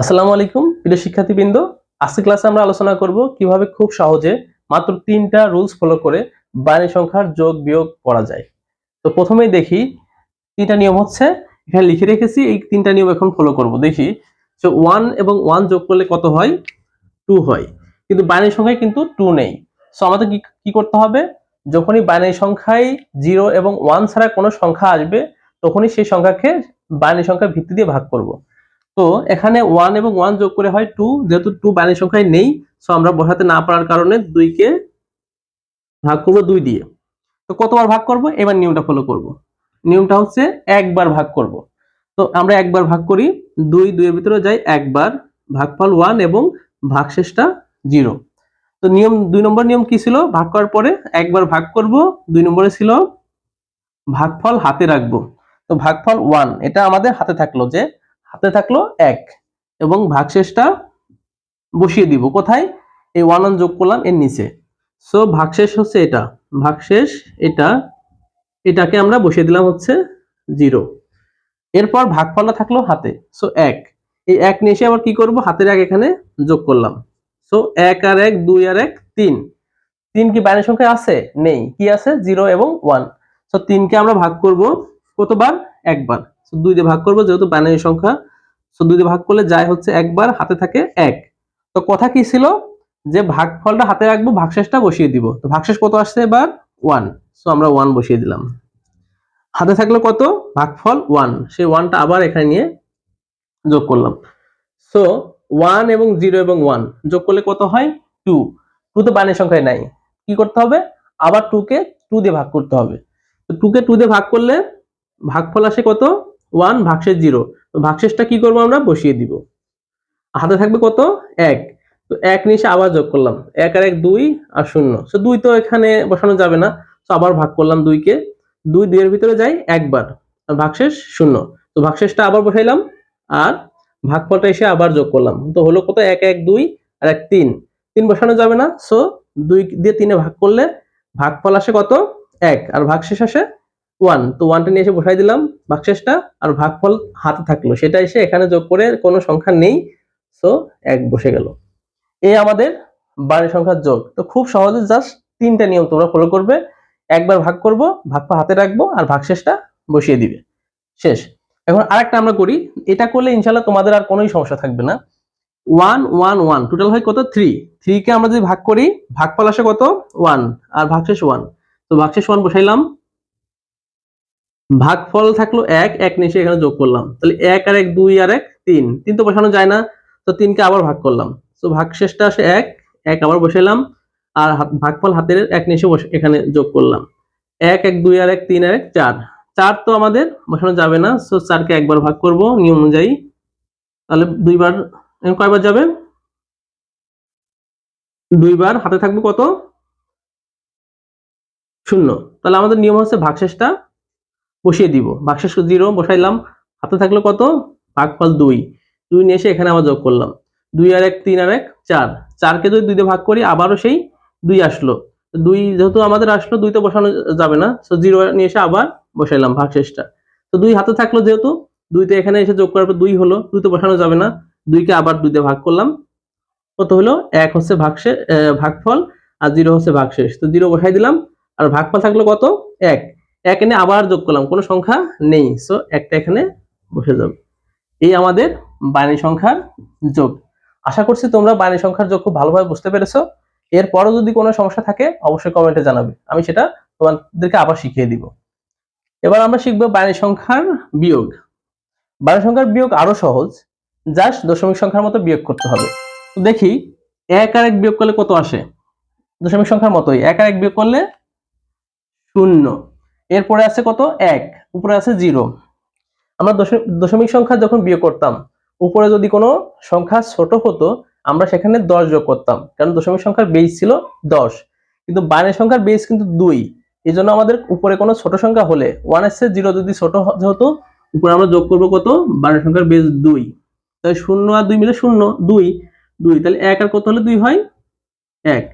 আসসালামু আলাইকুম, প্রিয় শিক্ষার্থীবৃন্দ। আজকে ক্লাসে আমরা আলোচনা করব কীভাবে খুব সহজে মাত্র তিনটা রুলস ফলো করে বাইনারি সংখ্যার যোগ বিয়োগ করা যায়। তো প্রথমেই দেখি, তিনটা নিয়ম হচ্ছে, এখানে লিখে রেখেছি, এই তিনটা নিয়ম এখন ফলো করব। দেখি, যে ওয়ান এবং ওয়ান যোগ করলে কত হয়? টু হয়। কিন্তু বাইনারি সংখ্যায় কিন্তু টু নেই। সো আমাদের কি কি করতে হবে? যখনই বাইনারি সংখ্যায় জিরো এবং ওয়ান ছাড়া কোনো সংখ্যা আসবে, তখনই সেই সংখ্যাকে বাইনারি সংখ্যার ভিত্তি দিয়ে ভাগ করব। তো এখানে ওয়ান এবং ওয়ান যোগ করে হয় টু যেহেতু টু বাইনারি সংখ্যায় নেই সো আমরা বসাতে না পারার কারণে দুইকে ভাগ করব দুই দিয়ে। তো কতবার ভাগ করব? এবার নিয়মটা ফলো করব। নিয়মটা হচ্ছে একবার ভাগ করব। তো আমরা একবার ভাগ করি, দুই দুইয়ের ভিতরে যাই, একবার ভাগফল ওয়ান এবং ভাগশেষটা জিরো তো নিয়ম, দুই নম্বর নিয়ম কি ছিল? ভাগ করার পরে একবার ভাগ করব, দুই নম্বরে ছিল ভাগফল হাতে রাখব। তো ভাগফল ওয়ান এটা আমাদের হাতে থাকল যে হাতে থাকল এক, এবং ভাগশেষটা বসিয়ে দিব। কোথায়? এই ওয়ান ওয়ান যোগ করলাম এর নিচে। সো ভাগশেষ হচ্ছে এটা। ভাগশেষ এটা, এটাকে আমরা বসিয়ে দিলাম হচ্ছে জিরো এরপর ভাগ ভাগফলটা থাকল হাতে। সো এক। এই এক নিয়ে এসে আবার কি করব? হাতের এক এখানে যোগ করলাম। সো এক আর এক, দুই আর এক, তিন। তিন কি বাইরের সংখ্যা আছে? নেই। কি আছে? জিরো এবং ওয়ান সো তিনকে আমরা ভাগ করব কতবার? একবার। দুই দিয়ে ভাগ করব, যেহেতু বাইনারি সংখ্যা সো দুই দিয়ে ভাগ করলে যায় হচ্ছে একবার, হাতে থাকে এক। তো কথা কি ছিল? যে ভাগফলটা হাতে রাখব, ভাগশেষটা বসিয়ে দিব। তো ভাগশেষ কত আসছে এবার? ওয়ান সো আমরা ওয়ান বসিয়ে দিলাম। হাতে থাকল কত? ভাগফল ওয়ান সেই ওয়ানটা আবার এখানে নিয়ে যোগ করলাম। সো ওয়ান এবং জিরো এবং ওয়ান যোগ করলে কত হয়? টু টু তো বাইনারি সংখ্যায় নাই। কি করতে হবে? আবার টু কে টু দিয়ে ভাগ করতে হবে। তো টু কে টু দিয়ে ভাগ করলে ভাগফল আসে কত? ওয়ান ভাগশেষ জিরো। তো ভাগশেষটা কি করব আমরা? বসিয়ে দিব। হাতে থাকবে কত? এক। তো এক নিচে আবার যোগ করলাম। এক আর এক দুই আর শূন্য। তো দুই তো এখানে বসানো যাবে না। তো আবার ভাগ করলাম দুইকে দুই দুইয়ের ভিতরে যাই একবার। ভাগশেষ শূন্য। তো ভাগশেষটা আবার বসাইলাম। আর ভাগফলটা এসে আবার যোগ করলাম। তো হলো কত? এক এক, দুই আর এক, তিন। তিন বসানো যাবে না। সো দুই দিয়ে তিনে ভাগ করলে ভাগফল আসে কত? এক। আর ভাগশেষ আসে ওয়ান তো ওয়ানটা নিয়ে এসে বসাই দিলাম ভাগশেষটা আর ভাগফল হাতে থাকল। সেটা এসে এখানে যোগ করে কোনো সংখ্যা নেই সো এক বসে গেল। এই আমাদের বাড়ি সংখ্যার যোগ। তো খুব সহজে জাস্ট তিনটা নিয়ম তোমরা ফলো করবে। একবার ভাগ করব, ভাগফল হাতে রাখব আর ভাগশেষটা বসিয়ে দিবে। শেষ। এখন আরেকটা আমরা করি। এটা করলে ইনশাল্লাহ তোমাদের আর কোনোই সমস্যা থাকবে না। ওয়ান ওয়ান ওয়ান টোটাল হয় কত? থ্রি থ্রিকে আমরা যদি ভাগ করি, ভাগফল আসে কত? ওয়ান আর ভাগশেষ ওয়ান তো ভাগশেষ ওয়ান বসাইলাম। ভাগফল থাকল এক এক নিচে এখানে যোগ করলাম। তাহলে এক আর এক দুই আর এক তিন। তিন তো বসানো যায় না, তো তিনকে আবার ভাগ করলাম। তো ভাগশেষটা আসে এক এক আবার বসাইলাম, আর ভাগফল হাতের এক নিচে এখানে যোগ করলাম। এক এক, দুই, আর এক, তিন, আর এক, চার। চার তো আমাদের বসানো যাবে না সো চারকে একবার ভাগ করব নিয়ম অনুযায়ী। তাহলে দুইবার কয়বার যাবে? দুইবার, হাতে থাকবে কত? শূন্য। তাহলে আমাদের নিয়ম হচ্ছে ভাগশেষটা বসিয়ে দিব। ভাগশেষ জিরো, বসাইলাম। হাতে থাকল কত? ভাগফল দুই। দুই নিয়ে এসে এখানে আবার যোগ করলাম। দুই আর এক, তিন আর এক, চার। চারকে যদি দুই দিয়ে ভাগ করি, আবারও সেই দুই আসলো। দুই যেহেতু আমাদের আসলো দুই তো বসানো যাবে না। তো জিরো নিয়ে এসে আবার বসাইলাম ভাগশেষটা তো দুই হাতে থাকল যেহেতু, দুইতে এখানে এসে যোগ করার পর দুই হলো দুই তো বসানো যাবে না। দুইকে আবার দুই দিয়ে ভাগ করলাম। কত হলো? এক হচ্ছে ভাগশে ভাগফল, আর জিরো হচ্ছে ভাগশেষ তো জিরো বসাই দিলাম। আর ভাগফল থাকল কত? এক। এক এনে আবার যোগ করলাম, কোনো সংখ্যা নেই। সো একটা এখানে বসে যাবে। এই আমাদের বাইনারি সংখ্যার যোগ। আশা করছি তোমরা বাইনারি সংখ্যার যোগ খুব ভালোভাবে বুঝতে পেরেছ। এরপরও যদি কোনো সমস্যা থাকে, অবশ্যই কমেন্টে জানাবে। আমি সেটা তোমাদেরকে আবার শিখিয়ে দিব। এবার আমরা শিখব বাইনারি সংখ্যার বিয়োগ। বাইনারি সংখ্যার বিয়োগ আরও সহজ। জাস্ট দশমিক সংখ্যার মতো বিয়োগ করতে হবে। তো দেখি, এক আর এক বিয়োগ করলে কত আসে? দশমিক সংখ্যার মতোই। এক আর এক বিয়োগ করলে শূন্য। এরপরে আছে কত? এক। উপরে আছে জিরো। আমরা দশমিক সংখ্যা যখন বিয়োগ করতাম, উপরে যদি কোনো সংখ্যা ছোট হতো, আমরা সেখানে দশ যোগ করতাম। কারণ দশমিক সংখ্যার বেস ছিল দশ। কিন্তু বাইনারি সংখ্যার বেস কিন্তু দুই। এই জন্য আমাদের উপরে কোনো ছোট সংখ্যা হলে ওয়ানের জিরো যদি ছোট হতো উপরে আমরা যোগ করব কত? বাইনারি সংখ্যার বেস দুই। তাহলে শূন্য আর দুই মিলে শূন্য, দুই। দুই, তাহলে এক আর কত হলে দুই হয়? এক।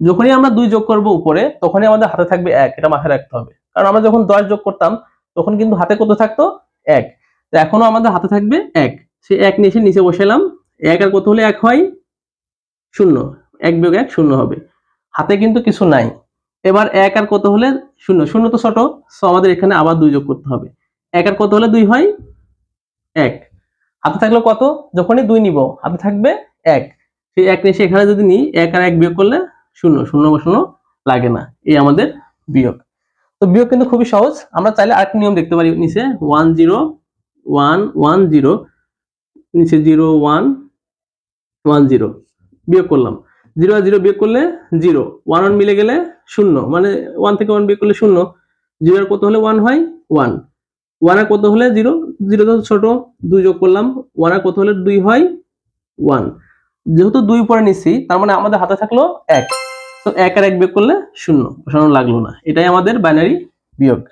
যখনই আমরা দুই যোগ করব উপরে, তখনই আমাদের হাতে থাকবে এক। এটা মাথায় রাখতে হবে। কারণ আমরা যখন দশ যোগ করতাম, তখন কিন্তু হাতে কত থাকতো? এক। তো এখনও আমাদের হাতে থাকবে এক। সে এক নিয়ে নিচে বসালাম এক আর কত হলে এক হয়? শূন্য। এক বিয়োগ এক শূন্য হবে। হাতে কিন্তু কিছু নাই। এবার এক আর কত হলে শূন্য? শূন্য তো ছোট সো আমাদের এখানে আবার দুই যোগ করতে হবে। এক আর কত হলে দুই হয়? এক। হাতে থাকল কত? যখনই দুই নিব, হাতে থাকবে এক। সেই এক নিয়ে এখানে যদি নিই, এক আর এক বিয়োগ করলে শূন্য। শূন্য শূন্য লাগে না। এই আমাদের বিয়োগ। তো বিয়োগ কিন্তু খুবই সহজ। আমরা চাইলে আরেকটা নিয়ম দেখতে পারি নিচে। One zero one one zero নিচে জিরো ওয়ান ওয়ান জিরো বিয়োগ করলাম। জিরো আর জিরো বিয়োগ করলে জিরো ওয়ান ওয়ান মিলে গেলে শূন্য। মানে ওয়ান থেকে ওয়ান বিয়োগ করলে শূন্য। জিরো আর কত হলে ওয়ান হয়? ওয়ান ওয়ান আর কত হলে জিরো জিরো তো ছোট, দুই যোগ করলাম। ওয়ান আর কত হলে দুই হয়? ওয়ান যেহেতু দুই পরে নিচ্ছি, তার মানে আমাদের হাতে থাকল এক। এক আর এক বিয়োগ করলে শূন্য বসানো লাগল না। এটাই আমাদের বাইনারি বিয়োগ।